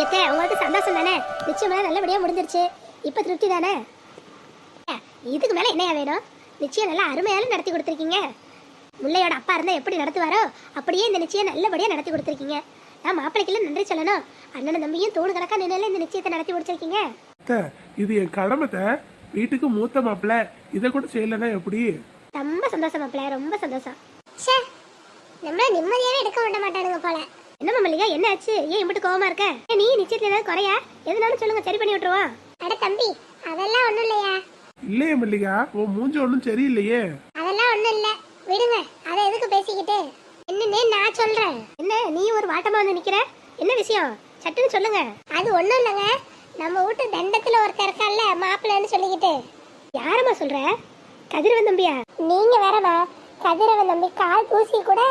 எத்தே உங்களுக்கு சந்தோஷம் தானே? நிச்சயமெல்லாம் நல்லபடியாக முடிஞ்சிருச்சு. இப்போ திருப்தி தானே? இதுக்கு மேலே என்னையா வேணும்? நிச்சயம் நல்லா அருமையாலும் நடத்தி கொடுத்துருக்கீங்க. முல்லையோட அப்பா இருந்தால் எப்படி நடத்துவாரோ அப்படியே இந்த நிச்சயம் நல்லபடியாக நடத்தி கொடுத்துருக்கீங்க. நான் மாப்பிள்ளைக்கெல்லாம் நன்றி சொல்லணும். அண்ணன் தம்பியும் தூணு கணக்கா நின்று இந்த நிச்சயத்தை நடத்தி முடிச்சிருக்கீங்க. இது என் கடமைத்த வீட்டுக்கு மூத்த மாப்பிள்ள. இதை கூட செய்யலைன்னா எப்படி? ரொம்ப சந்தோஷம் மாப்பிள்ள ரொம்ப சந்தோஷம். ஷே நம்ம நிம்மதியாவே எடுக்க விட மாட்டானுங்க போல. என்ன மல்லிகா என்ன ஆச்சு ஏன் இப்படி கோவமா இருக்க? ஏன் நீ நிச்சயத்துல ஏதாவது குறையா? எதுனாலும் சொல்லுங்க சரி பண்ணி விட்டுருவோம். அட தம்பி அதெல்லாம் ஒண்ணும் இல்லையா? இல்லையே மல்லிகா உன் மூஞ்சி ஒன்றும் சரியில்லையே. அதெல்லாம் ஒண்ணும் இல்ல. விடுங்க அதை எதுக்கு பேசிக்கிட்டு? என்னன்னு நான் சொல்றேன். என்ன நீ ஒரு வாட்டமா வந்து நிக்கிற? என்ன விஷயம்? சட்டுன்னு சொல்லுங்க. அது ஒண்ணும் இல்லைங்க. நம்ம வீட்டு தண்டத்துல ஒருத்தர் இருக்கான்ல மாப்பிள்ளைன்னு சொல்லிக்கிட்டு. யாரம்மா சொல்ற? கதிரவன் தம்பியா? நீங்க வேறமா கதிரவன் தம்பி கால் தூசி கூட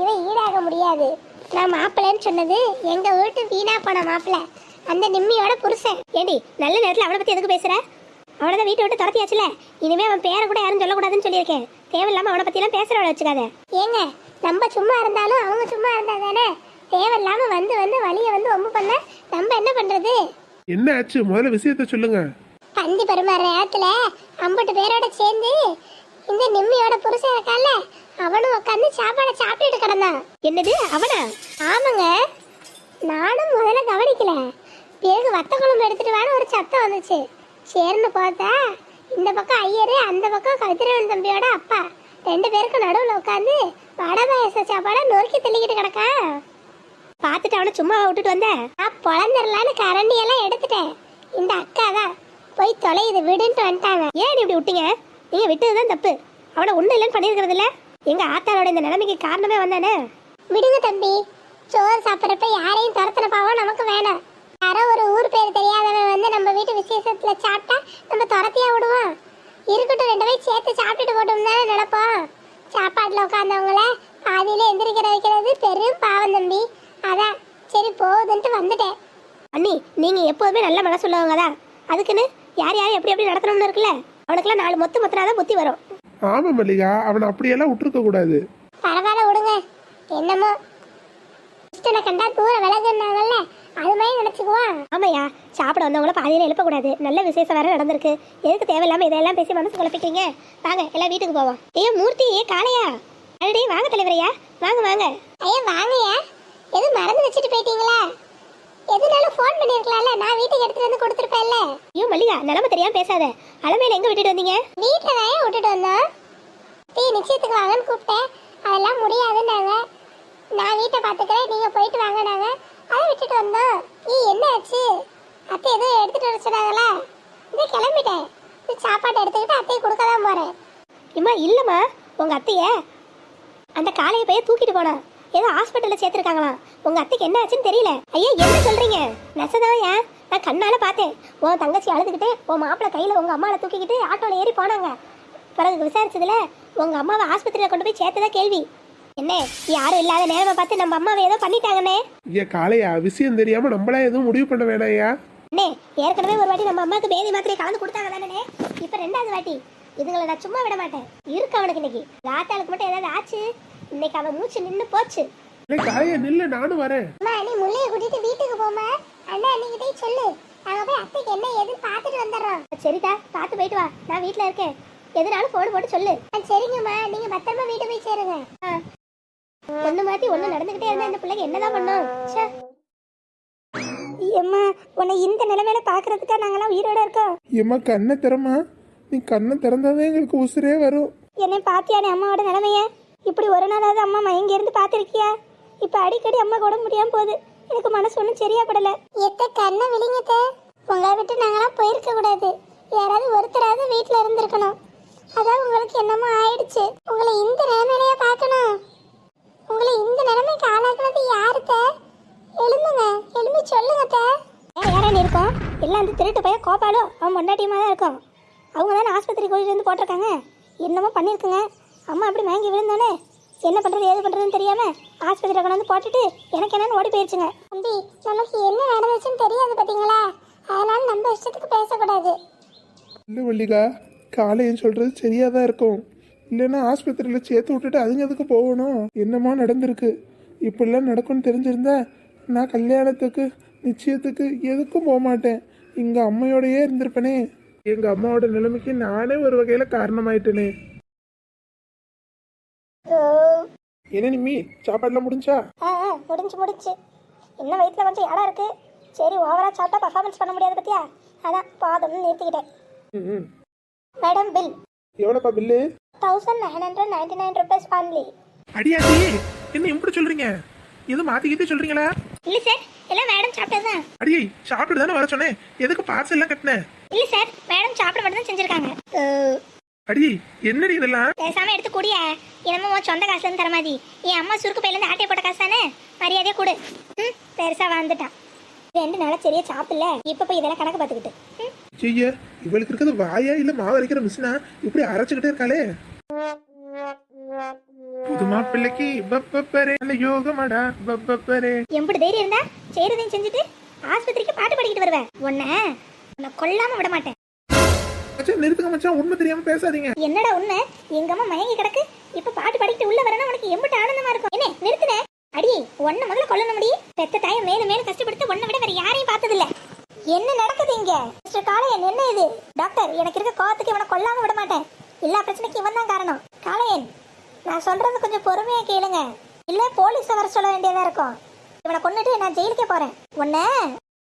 இவன் ஈடாக முடியாது. நான் மாப்பிள்ளைன்னு சொன்னது எங்க வீட்டு வீணா போன மாப்பிள்ளை. அந்த நிம்மியோட புருஷன். ஏடி நல்ல நேரத்துல அவனை பத்தி எதுக்கு பேசுற? அவனதான் வீட்டை விட்டு துரத்தியாச்சுல. இனிமே அவன் பேரை கூட யாரும் சொல்லக்கூடாதுன்னு சொல்லியிருக்கேன். தேவையில்லாம அவனை பத்தி எல்லாம் பேசுறவள வச்சுக்காத. ஏங்க நம்ம சும்மா இருந்தாலும் அவங்க சும்மா இருந்தா தானே? தேவையில்லாம வந்து வந்து வழிய வந்து ஒம்பு பண்ண நம்ம என்ன பண்றது? என்ன ஆச்சு? முதல்ல விஷயத்த சொல்லுங்க. பந்தி பரிமாற நேரத்துல ஐம்பது பேரோட சேர்ந்து இந்த நிம்மியோட புருஷன் இருக்கான்ல அவனும் உட்காந்து சாப்பாடை சாப்பிட்டுட்டு கிடந்தான். என்னது அவனா? ஆமாங்க. நானும் முதல்ல கவனிக்கல. பிறகு வத்த குழம்பு எடுத்துட்டு வான்னு ஒரு சத்தம் வந்துச்சு. சேர்ந்து பார்த்தா இந்த பக்கம் ஐயரு அந்த பக்கம் கதிரவன் தம்பியோட அப்பா. ரெண்டு பேருக்கும் நடுவில் உட்காந்து வடை பாயச சாப்பாடை நொறுக்கி தள்ளிக்கிட்டு கிடக்கா. பார்த்துட்டு அவனை சும்மா விட்டுட்டு வந்தேன் நான் பொழந்துடலான்னு கரண்டி எல்லாம் எடுத்துட்டேன். இந்த அக்கா தான் போய் தொலையுது விடுன்ட்டு வந்துட்டாங்க. ஏன் இப்படி விட்டீங்க? விட்டுது தான் தப்பு. அவனை ஒன்றும் இல்லைன்னு பண்ணியிருக்கிறது இல்லை எங்க ஆத்தாளோட இந்த நிலைமைக்கு காரணமே வந்தானே? விடுங்க தம்பி. சோறு சாப்பிட்றப்ப யாரையும் துரத்துன பாவம் நமக்கு வேணாம். யாரோ ஒரு ஊர் பேர் தெரியாதவன் வந்து நம்ம வீட்டு விசேஷத்துல சாப்பிட்டா நம்ம துரத்தியா விடுவோம் இருக்கட்டும் ரெண்டு பேரும் சேர்த்து சாப்பிட்டுட்டு போட்டோம் தானே நினைப்போம். சாப்பாட்டுல உட்காந்தவங்கள பாதியில எந்திரிக்கிற வைக்கிறது பெரும் பாவம் தம்பி. அதான் சரி போகுதுன்ட்டு வந்துட்டேன். அண்ணி நீங்க எப்போதுமே நல்ல மனசு உள்ளவங்க தான். அதுக்குன்னு யார் யார் எப்படி எப்படி நடத்தணும்னு இருக்குல்ல? அவனுக்குலாம் நாலு மொத்து மொத்தனாதான் புத்தி வரும். ஆமா மல்லிகா அவனை அப்படியெல்லாம் விட்டுருக்க கூடாது. பரவாயில்ல விடுங்க. என்னமோ? இஷ்டனை கண்டா தூர விலகுனாங்கல்ல அது மாதிரி நினைச்சுக்குவான் ஆமாய்யா சாப்பிட வந்தவங்கள பாதியில எழுப்பக்கூடாது. நல்ல விசேஷம் வேற நடந்திருக்கு. எதுக்கு தேவையில்லாம இதெல்லாம் பேசி மனசு குழப்பிக்கிறீங்க? வாங்க எல்லாம் வீட்டுக்கு போவோம். ஐயோ மூர்த்தி ஏ காளையா? அடடே வாங்க தலைவரையா. வாங்க வாங்க. ஐயா வாங்கய்யா. எதுவும் மறந்து வச்சுட்டு போயிட்டீங்களா? எதுனாலும் ஃபோன் பண்ணிருக்கலாம்ல. நான் வீட்டுக்கு எடுத்துட்டு வந்து கொடுத்துருப்பேன்ல. ஐயோ மல்லிகா நிலம தெரியாம பேசாத. அலமையில எங்க விட்டுட்டு வந்தீங்க? வீட்டுல தான் விட்டுட்டு வந்தோம் டீ நிச்சயத்துக்கு வாங்கன்னு கூப்பிட்டேன். அதெல்லாம் முடியாதுன்னாங்க. நான் வீட்டை பார்த்துக்கிறேன். நீங்கள் போயிட்டு வாங்கினாங்க அதை விட்டுட்டு வந்தோம் நீ என்ன ஆச்சு? அத்தை எதுவும் எடுத்துட்டு வர சொன்னாங்களா? இது கிளம்பிட்டேன். இது சாப்பாடு எடுத்துக்கிட்டு அத்தையை கொடுக்க தான் போகிறேன் இம்மா இல்லைம்மா. உங்கள் அத்தையை அந்த காளையை போய் தூக்கிட்டு போனா. ஏதோ ஹாஸ்பிட்டல்ல சேர்த்துருக்காங்களாம். உங்க அத்தைக்கு என்ன ஆச்சுன்னு தெரியல. ஐயா என்ன சொல்றீங்க? நெசதான் ஏன் நான் கண்ணால பார்த்தேன். உன் தங்கச்சி அழுதுகிட்டு உன் மாப்பிள்ளை கையில உங்க அம்மாவை தூக்கிக்கிட்டு ஆட்டோல ஏறி போனாங்க. பிறகு விசாரிச்சதுல உங்க அம்மாவை ஆஸ்பத்திரியில கொண்டு போய் சேர்த்ததா கேள்வி. என்ன யாரும் இல்லாத நேரமா பார்த்து நம்ம அம்மாவை ஏதோ பண்ணிட்டாங்கண்ணே ஐயா காளையா விஷயம் தெரியாம நம்மளா எதுவும் முடிவு பண்ண வேணாயா அண்ணே ஏற்கனவே ஒரு வாட்டி நம்ம அம்மாவுக்கு பேதி மாத்திரை கலந்து கொடுத்தாங்க தானே இப்ப ரெண்டாவது வாட்டி. இதுங்களை நான் சும்மா விட மாட்டேன். இருக்கு அவனுக்கு இன்னைக்கு. ராத்தாளுக்கு மட்டும் ஏதாவது ஆச்சு? இன்னைக்கு அவன் மூச்சு நின்னு போச்சு. இல்லை காளையா நில்லு நானும் வரேன். அம்மா நீ முள்ளைய கூட்டிட்டு வீட்டுக்கு போமா அண்ணா அன்னைக்கிட்டே சொல்லு. நாங்க போய் அத்தைக்கு என்ன ஏதுன்னு பார்த்துட்டு வந்துடுறோம். சரிதா பார்த்து போயிட்டு வா. நான் வீட்ல இருக்கேன். எதுனாலும் ஃபோன் போட்டு சொல்லு. சரிங்கம்மா. நீங்க பத்திரமா வீட்டு போய் சேருங்க. ஒண்ணு மாத்தி ஒண்ணு நடந்துகிட்டே இருந்தா இந்த பிள்ளைக்கு என்னதான் பண்ணும்? ச்சே. அம்மா உன்னை இந்த நிலைமையில பாக்குறதுக்கா நாங்கெல்லாம் உயிரோட இருக்கோம்? ஏம்மா கண்ணை திறமா நீ கண்ணை திறந்தாதான் எங்களுக்கு உசுரே வரும். என்னை பாத்தியானே அம்மாவோட நிலைமைய? இப்படி ஒரு நாளாவது அம்மா மயங்கி இருந்து பாத்திருக்கியா இப்ப அடிக்கடி அம்மா கூட முடியாம போகுது. எனக்கு மனசு ஒன்றும் சரியா படல எத்த கண்ணை விழிங்கத்த உங்களை விட்டு நாங்களாம் போயிருக்க கூடாது. யாராவது ஒருத்தராவது வீட்டுல இருந்திருக்கணும். அதான் உங்களுக்கு என்னமோ ஆயிடுச்சு. உங்களை இந்த நிலைமையிலேயே பார்க்கணும். உங்களை இந்த நிலைமைக்கு ஆளாக்குனது யாருத்த எழுந்துங்க எழும்பி சொல்லுங்க யாரான இருக்கோம்? எல்லாம் அந்த திருட்டு பையன் கோபாலும் அவன் முன்னாடியுமா தான் இருக்கும். அவங்க தானே ஆஸ்பத்திரி கூட்டிட்டு வந்து போட்டிருக்காங்க. என்னமோ பண்ணியிருக்குங்க. அம்மா அப்படி மயங்கி விழுந்தானே என்ன பண்றது ஏது பண்றதுன்னு தெரியாம ஆஸ்பத்திரியில் கொண்டு வந்து போட்டுட்டு எனக்கு என்னன்னு ஓடி போயிருச்சுங்க. தம்பி நமக்கு என்ன நடந்துச்சுன்னு தெரியாது பாத்தீங்களா? அதனால நம்ம இஷ்டத்துக்கு பேசக்கூடாது. இல்லை மல்லிகா காளையன் சொல்றது சரியா தான் இருக்கும். இல்லைன்னா ஆஸ்பத்திரியில் சேர்த்து விட்டுட்டு அதுங்க எதுக்கு போகணும்? என்னமா நடந்திருக்கு. இப்படிலாம் நடக்கும்னு தெரிஞ்சிருந்தா நான் கல்யாணத்துக்கு நிச்சயத்துக்கு எதுக்கும் போக மாட்டேன். எங்க அம்மையோடயே இருந்திருப்பேனே. எங்க அம்மாவோட நிலைமைக்கு நானே ஒரு வகையில காரணமாயிட்டேனே. என்ன நிம்மி? சாப்பாடுலாம் முடிஞ்சா? ஆ ஆ, முடிஞ்சு முடிஞ்சு. இன்னும் வயிற்றுல கொஞ்சம் இடம் இருக்கு. சரி ஓவரா சாப்பிட்டா பர்ஃபார்மன்ஸ் பண்ண முடியாது பத்தியா? அதான் பாதம்னு நிறுத்திக்கிட்டேன். ம், ம். Madam bill எவ்வளோப்பா bill thousand nine hundred ninety nine rupees only அடியாச்சி என்ன இப்படி சொல்றீங்க? எதுவும் மாத்திக்கிட்டே சொல்றீங்களா? இல்லை சார் எல்லாம் மேடம் சாப்பிட்டது தான். அடியை சாப்பிட்டு தானே வர சொன்னேன். எதுக்கு பார்சல் எல்லாம் கட்டினேன் இல்லை சார் மேடம் சாப்பிட மட்டும் தான் செஞ்சுருக்காங்க அடி என்னடி இதெல்லாம்? பேசாம எடுத்து கூடிய. என்னமோ உன் சொந்த காசுல இருந்து தர மாதிரி. என் அம்மா சுருக்கு பையில இருந்து ஆட்டைய போட்ட காசு தானே மரியாதையே கொடு. ம் பெருசா வாழ்ந்துட்டான். ரெண்டு நாளா சரியா சாப்பிடல. இப்ப போய் இதெல்லாம் கணக்கு பார்த்துக்கிட்டு. ஐய இவளுக்கு இருக்கிறது வாயா இல்ல மாவு அரைக்கிற மிஷினா? இப்படி அரைச்சுக்கிட்டே இருக்காளே. புதுமா பிள்ளைக்கு பப்பரே நல்ல யோகமாடா பப்பரே எம்புட்டு தைரியம் இருந்தா செய்யறதையும் செஞ்சுட்டு ஆஸ்பத்திரிக்கு பாட்டு பாடிக்கிட்டு வருவேன் உன்னை உன்னை கொல்லாம விட மாட்டேன். மச்சான் நிறுத்துங்க மச்சான். உண்மை தெரியாம பேசாதீங்க. என்னடா உண்மை? எங்க அம்மா மயங்கி கிடக்கு. இப்ப பாட்டு படிக்கிட்டு உள்ள வரணும் உனக்கு எம்பிட்டு ஆனந்தமா இருக்கும். என்ன நிறுத்துன? அடி ஒன்ன முதல்ல கொல்லணும் முடி பெத்த தாயை மேலும் மேலும் கஷ்டப்படுத்த ஒன்ன விட வேற யாரையும் பார்த்தது இல்ல என்ன நடக்குது இங்க? மிஸ்டர் காளையன் என்ன இது? டாக்டர் எனக்கு இருக்க கோவத்துக்கு இவனை கொல்லாம விட மாட்டேன். எல்லா பிரச்சனைக்கும் இவன் தான் காரணம். காளையன் நான் சொல்றது கொஞ்சம் பொறுமையா கேளுங்க. இல்ல போலீஸ வர சொல்ல வேண்டியதா இருக்கும். இவனை கொன்னுட்டு நான் ஜெயிலுக்கே போறேன். உன்ன?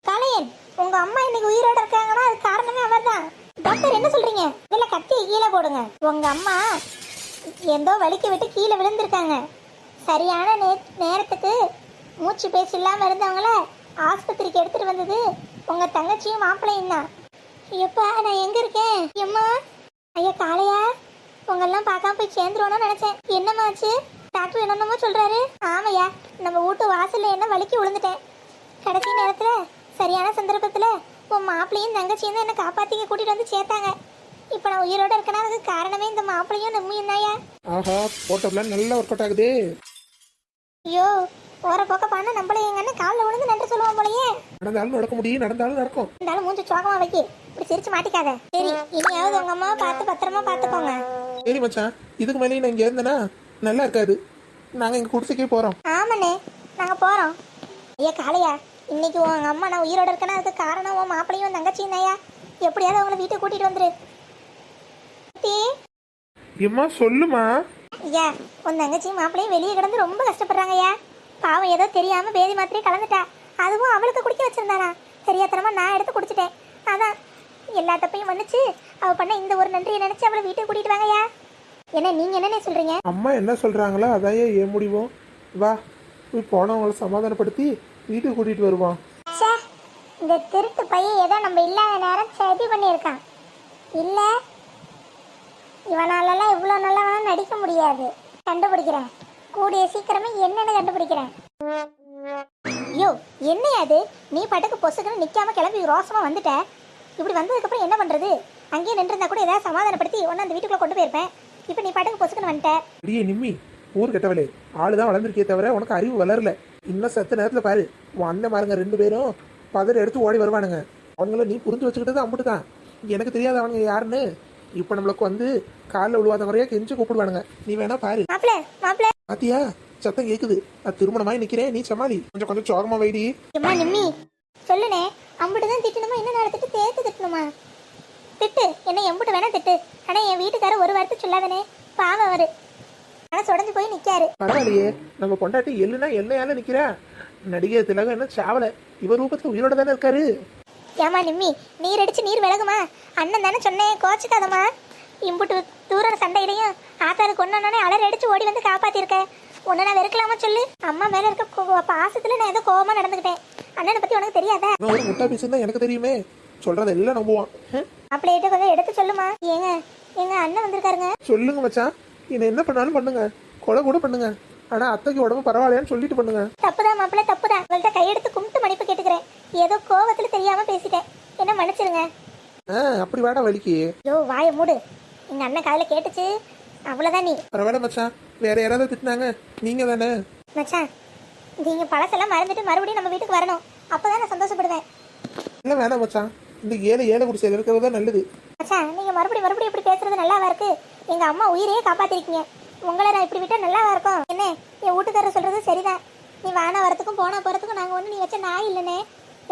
காளையன் உங்க அம்மா இன்னைக்கு உயிரோட இருக்காங்கன்னா அது காரணமே அவர்தான். டாக்டர் என்ன சொல்றீங்க? இதுல கத்தியை கீழே போடுங்க. உங்க அம்மா எந்தோ வலிக்கு விட்டு கீழே விழுந்திருக்காங்க. சரியான நே நேரத்துக்கு மூச்சு பேச்சு இல்லாமல் இருந்தவங்கள ஆஸ்பத்திரிக்கு எடுத்துட்டு வந்தது உங்க தங்கச்சியும் மாப்பிள்ளையும் தான். எப்பா நான் எங்க இருக்கேன்? எம்மா? ஐயா காளையா? உங்கெல்லாம் பார்க்காம போய் சேர்ந்துருவோம்னு நினைச்சேன். என்னமாச்சு டாக்டர் என்னென்னமோ சொல்றாரு. ஆமையா நம்ம வீட்டு வாசல்ல என்ன வலிக்கு விழுந்துட்டேன். கடைசி நேரத்துல சரியான சந்தர்ப்பத்துல உன் மாப்பிளையும் தங்கச்சியும் தான் என்ன காப்பாத்திக்க கூட்டிட்டு வந்து சேர்த்தாங்க. இப்ப நான் உயிரோட இருக்கேன்னா அதுக்கு காரணமே இந்த மாப்பிளையும் நம்மையும் தாயா ஆஹா போட்டோப்லாம் நல்லா ஒர்க் அவுட் ஆகுதே. ஐயோ போற போக்க பண்ண நம்மள எங்க அண்ணன் காலில் விழுந்து நன்றி சொல்லுவான் போலயே. நடந்தாலும் நடக்க முடியும் நடந்தாலும் நடக்கும். இருந்தாலும் மூஞ்சி சோகமா வைக்கி இப்படி சிரிச்சு மாட்டிக்காத. சரி இனியாவது உங்க அம்மாவை பார்த்து பத்திரமா பார்த்துக்கோங்க. சரி மச்சான் இதுக்கு மேலேயும் நான் இங்க இருந்தேனா நல்லா இருக்காது. நாங்க இங்க குடிசைக்கே போறோம். ஆமாண்ணே நாங்க போறோம். ஐயா காளையா இன்னைக்கு உங்க அம்மா நான் உயிரோட இருக்கேன்னா அதுக்கு காரணம் உன் மாப்பிளையும் தங்கச்சியும் தாயா எப்படியாவது அவங்கள வீட்டுக்கு கூட்டிட்டு வந்துரு. தீ. எம்மா சொல்லுமா. ஐயா உன் தங்கச்சியும் மாப்பிளையும் வெளியே கிடந்து ரொம்ப கஷ்டப்படுறாங்க ஐயா பாவம் ஏதோ தெரியாம பேதி மாத்திரை கலந்துட்டா. அதுவும் அவளுக்கு குடிக்க வச்சிருந்தானா. தெரியாதனமா நான் எடுத்து குடிச்சிட்டேன். அதான் எல்லா தப்பையும் மன்னிச்சு அவ பண்ண இந்த ஒரு நன்றியை நினைச்சு அவளை வீட்டுக்கு கூட்டிட்டு வாங்கய்யா. என்ன நீங்க என்னென்ன சொல்றீங்க? அம்மா என்ன சொல்றாங்களோ அதான் ஏன் முடிவும். வா போய் போனவங்கள சமாதானப்படுத்தி வீட்டுக்கு கூட்டிட்டு வருவான். ச்சே இந்த திருட்டு பையன் ஏதோ நம்ம இல்லாத நேரம் சதி பண்ணியிருக்கான். இல்ல இவனாலலாம் இவ்வளோ நல்லவனா நடிக்க முடியாது. கண்டுபிடிக்கிறேன். கூடிய சீக்கிரமே என்னன்னு கண்டுபிடிக்கிறேன். ஐயோ என்னையா அது நீ பாட்டுக்கு பொசுக்குன்னு நிக்காம கிளம்பி ரோசமா வந்துட்ட? இப்படி வந்ததுக்கப்புறம் என்ன பண்றது? அங்கேயே நின்றுருந்தா கூட ஏதாவது சமாதானப்படுத்தி ஒன்று அந்த வீட்டுக்குள்ள கொண்டு போயிருப்பேன். இப்போ நீ பாட்டுக்கு பொசுக்குன்னு வந்துட்ட. அடியே நிம்மி ஊர் கெட்டவளே. ஆளு தான் வளர்ந்துருக்கே தவிர உனக்கு அறிவு வளரல. இன்னும் சத்த நேரத்தில் பாரு. அண்ணன் மாருங்க ரெண்டு பேரும் பதறி எடுத்து ஓடி வருவானுங்க. அவங்கள நீ புரிஞ்சு வச்சுக்கிட்டது அம்பிட்டு தான் எனக்கு தெரியாது அவனுங்க யாருன்னு. இப்போ நம்மளுக்கு வந்து காலில் விழுவாத முறையா கெஞ்சு கூப்பிடுவானுங்க. நீ வேணா பாரு. பாத்தியா? சத்தம் கேக்குது. நான் திருமணமாய் நிக்கிறேன். நீ சமாளி கொஞ்சம் கொஞ்சம் சோகமா வைடி. நிம்மி. சொல்லுனே. அம்புட்டு தான் திட்டணுமா? இன்னும் நாலு திட்டு சேர்த்து திட்டணுமா? திட்டு. என்ன எம்புட்டு வேணா திட்டு. ஆனா என் வீட்டுக்காரர் ஒரு வார்த்தை சொல்லாதனே. பாவம் அவரு. மனசு உடஞ்சு போய் நிக்காரு. பரவாயில்லையே நம்ம பொண்டாட்டி எள்ளுனா எல்லையால நிக்கிறா? நடிகை திலகம் என்ன சாவல இவர் ரூபத்துல உயிரோட தானே இருக்காரு? ஏமா நிம்மி நீர் அடிச்சு நீர் விலகுமா? அண்ணன் தானே சொன்னேன் கோச்சுக்காதம்மா. இம்புட்டு தூர சண்டையிலையும் ஆத்தாரு கொண்டானே அலறி அடிச்சு ஓடி வந்து காப்பாத்திருக்க. உன்னை நான் வெறுக்கலாமா சொல்லு? அம்மா மேல இருக்க பாசத்துல நான் ஏதோ கோவமா நடந்துக்கிட்டேன் அண்ணனை பத்தி உனக்கு தெரியாதா? ஒரு முட்டா பீஸ் தான் எனக்கு தெரியுமே. சொல்றத எல்லாம் நம்புவான்? அப்படியே கொஞ்சம் எடுத்து சொல்லுமா. ஏங்க எங்க அண்ணன் வந்திருக்காருங்க. சொல்லுங்க மச்சான். என்ன என்ன பண்ணாலும் பண்ணுங்க. கொலை கூட பண்ணுங்க. ஆனா அத்தைக்கு உடம்பு பரவாயில்லையான்னு சொல்லிட்டு பண்ணுங்க. தப்புதான் மாப்பிள்ள தப்புதான். உங்கள்ட்ட கையெடுத்து கும்பிட்டு மன்னிப்பு கேட்டுக்கிறேன். ஏதோ கோவத்துல தெரியாம பேசிட்டேன். என்ன மன்னிச்சிருங்க. ஆ அப்படி வேடா வலிக்கு. ஐயோ வாயை மூடு. எங்க அண்ணன் காதுல கேட்டுச்சு. அவ்வளவுதான் நீ. பரவாயில்ல மச்சான். வேற யாராவது திட்டினாங்க? நீங்க தானே. மச்சான் நீங்க பழசெல்லாம் மறந்துட்டு மறுபடியும் நம்ம வீட்டுக்கு வரணும். அப்பதான் நான் சந்தோஷப்படுவேன். இல்ல வேணாம் மச்சான். இந்த ஏழை ஏழை குடிசையில் இருக்கிறது தான் நல்லது. மச்சான் நீங்க மறுபடியும் மறுபடியும் இப்படி பேசுறது நல்லாவா இருக்கு? எங்க அம்மா உயிரையே காப்பாத்திருக்கீங்க. உங்களை நான் இப்படி விட்டா நல்லாவா இருக்கும்? என்ன? என் வீட்டுக்காரர் சொல்றது சரிதான். நீ வான வரத்துக்கும் போன போறதுக்கும் நாங்க ஒண்ணு நீ வச்ச நாய் இல்லனே.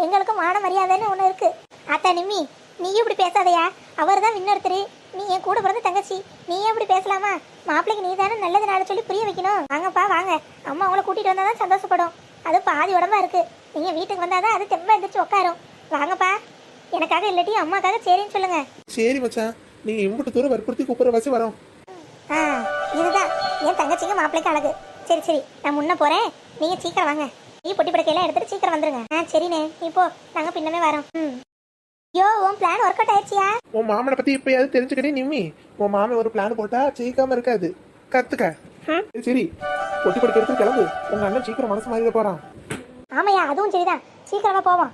எங்களுக்கும் மான மரியாதைன்னு ஒன்று இருக்கு. அத்தா நிம்மி நீயும் இப்படி பேசாதையா. அவர் தான் இன்னொருத்தர் நீ என் கூட பிறந்த தங்கச்சி. நீ இப்படி பேசலாமா? மாப்பிள்ளைக்கு நீ தானே நல்லது நாடு சொல்லி புரிய வைக்கணும். வாங்கப்பா வாங்க. அம்மா அவங்கள கூட்டிட்டு வந்தா தான் சந்தோஷப்படும். அது பாதி உடம்பா இருக்கு. நீங்க வீட்டுக்கு வந்தாதான் அது தெம்ப எந்திரிச்சு உட்காரும். வாங்கப்பா. எனக்காக இல்லாட்டி அம்மாக்காக சரின்னு சொல்லுங்க. சரி மச்சான். நீங்க இம்புட்டு தூரம் வற்புறுத்தி கூப்பிடுற வச்சு வரோம். ஆ இதுதான். என் தங்கச்சிங்க மாப்பிள்ளைக்கு அழகு. சரி சரி. நான் முன்ன போறேன். நீங்க சீக்கிரம் வாங்க. நீ பொட்டி படுக்கையெல்லாம் எடுத்துட்டு சீக்கிரம் வந்துருங்க. ஆ சரிண்ணே. நீ போ நாங்க பின்னமே வரோம். ம். யோ உன் பிளான் ஒர்க் அவுட் ஆயிடுச்சியா? உன் மாமனை பத்தி இப்பயாவது தெரிஞ்சுக்கிட்டே நிம்மி. உன் மாமன் ஒரு பிளான் போட்டா ஜெயிக்காம இருக்காது. கத்துக்க. ம். சரி, சரி. பொட்டி படுக்க எடுத்து கிளம்பு. உங்க அண்ணன் சீக்கிரம் மனசு மாறிட போறான். ஆமையா அதுவும் சரிதான். சீக்கிரமா போவோம்.